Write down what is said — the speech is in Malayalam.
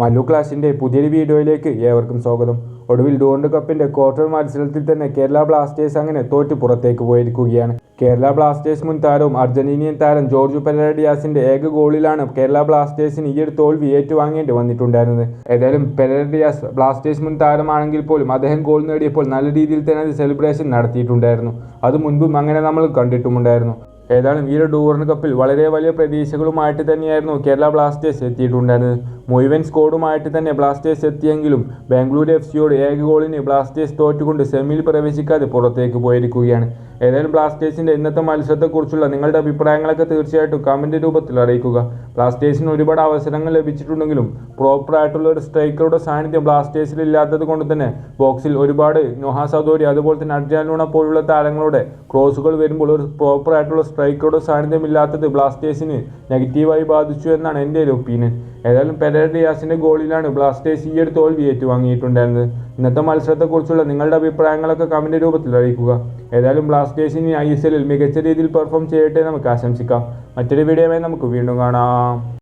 മല്ലു ക്ലാസിന്റെ പുതിയൊരു വീഡിയോയിലേക്ക് ഏവർക്കും സ്വാഗതം. ഒടുവിൽ ഡോണ്ട് കപ്പിന്റെ ക്വാർട്ടർ മത്സരത്തിൽ തന്നെ കേരള ബ്ലാസ്റ്റേഴ്സ് അങ്ങനെ തോറ്റ് പുറത്തേക്ക് പോയിരിക്കുകയാണ്. കേരള ബ്ലാസ്റ്റേഴ്സ് മുൻ താരവും അർജന്റീനിയൻ താരം ജോർജ് പെരഡിയാസിന്റെ ഏക ഗോളിലാണ് കേരള ബ്ലാസ്റ്റേഴ്സിന് ഈ ഒരു തോൽവി ഏറ്റുവാങ്ങേണ്ടി വന്നിട്ടുണ്ടായിരുന്നത്. ഏതായാലും പെരഡിയാസ് ബ്ലാസ്റ്റേഴ്സ് മുൻ താരമാണെങ്കിൽ പോലും അദ്ദേഹം ഗോൾ നേടിയപ്പോൾ നല്ല രീതിയിൽ തന്നെ അത് സെലിബ്രേഷൻ നടത്തിയിട്ടുണ്ടായിരുന്നു. അത് മുൻപും അങ്ങനെ നമ്മൾ കണ്ടിട്ടുമുണ്ടായിരുന്നു. ഏതായാലും ഈ ഒരു ഡൂറിന് കപ്പിൽ വളരെ വലിയ പ്രതീക്ഷകളുമായിട്ട് തന്നെയായിരുന്നു കേരള ബ്ലാസ്റ്റേഴ്സ് എത്തിയിട്ടുണ്ടായിരുന്നത് മുഴുവൻ സ്കോഡുമായിട്ട് തന്നെ ബ്ലാസ്റ്റേഴ്സ് എത്തിയെങ്കിലും ബാംഗ്ലൂർ എഫ് സിയോട് ഏക ഗോളിന് ബ്ലാസ്റ്റേഴ്സ് തോറ്റുകൊണ്ട് സെമിയിൽ പ്രവേശിക്കാതെ പുറത്തേക്ക് പോയിരിക്കുകയാണ്. ഏതായാലും ബ്ലാസ്റ്റേഴ്സിന്റെ ഇന്നത്തെ മത്സരത്തെക്കുറിച്ചുള്ള നിങ്ങളുടെ അഭിപ്രായങ്ങളൊക്കെ തീർച്ചയായിട്ടും കമന്റ് രൂപത്തിൽ അറിയിക്കുക. ബ്ലാസ്റ്റേഴ്സിന് ഒരുപാട് അവസരങ്ങൾ ലഭിച്ചിട്ടുണ്ടെങ്കിലും പ്രോപ്പർ ആയിട്ടുള്ള ഒരു സ്ട്രൈക്കറുടെ സാന്നിധ്യം ബ്ലാസ്റ്റേഴ്സിൽ ഇല്ലാത്തത് കൊണ്ട് തന്നെ ബോക്സിൽ ഒരുപാട് നൊഹാ സദോരി അതുപോലെ തന്നെ അർജാലൂണ പോലുള്ള താരങ്ങളുടെ ക്രോസുകൾ വരുമ്പോൾ ഒരു പ്രോപ്പർ ആയിട്ടുള്ള സ്ട്രൈക്കറുടെ സാന്നിധ്യം ഇല്ലാത്തത് ബ്ലാസ്റ്റേഴ്സിന് നെഗറ്റീവായി ബാധിച്ചു എന്നാണ് എന്റെ ഒരു ഒപ്പീനിയൻ ഏതായാലും പെരഡിയാസിന്റെ ഗോളിലാണ് ബ്ലാസ്റ്റേഴ്സ് ഈ ഒരു തോൽവി ഏറ്റുവാങ്ങിയിട്ടുണ്ടായിരുന്നത്. ഇന്നത്തെ മത്സരത്തെക്കുറിച്ചുള്ള നിങ്ങളുടെ അഭിപ്രായങ്ങളൊക്കെ കമന്റ് രൂപത്തിൽ അറിയിക്കുക. ഏതായാലും ബ്ലാസ്റ്റേഴ്സിന് ഐ എസ് എല്ലിൽ മികച്ച രീതിയിൽ പെർഫോം ചെയ്യട്ടെ നമുക്ക് ആശംസിക്കാം. മറ്റൊരു വീഡിയോയുമായി നമുക്ക് വീണ്ടും കാണാം.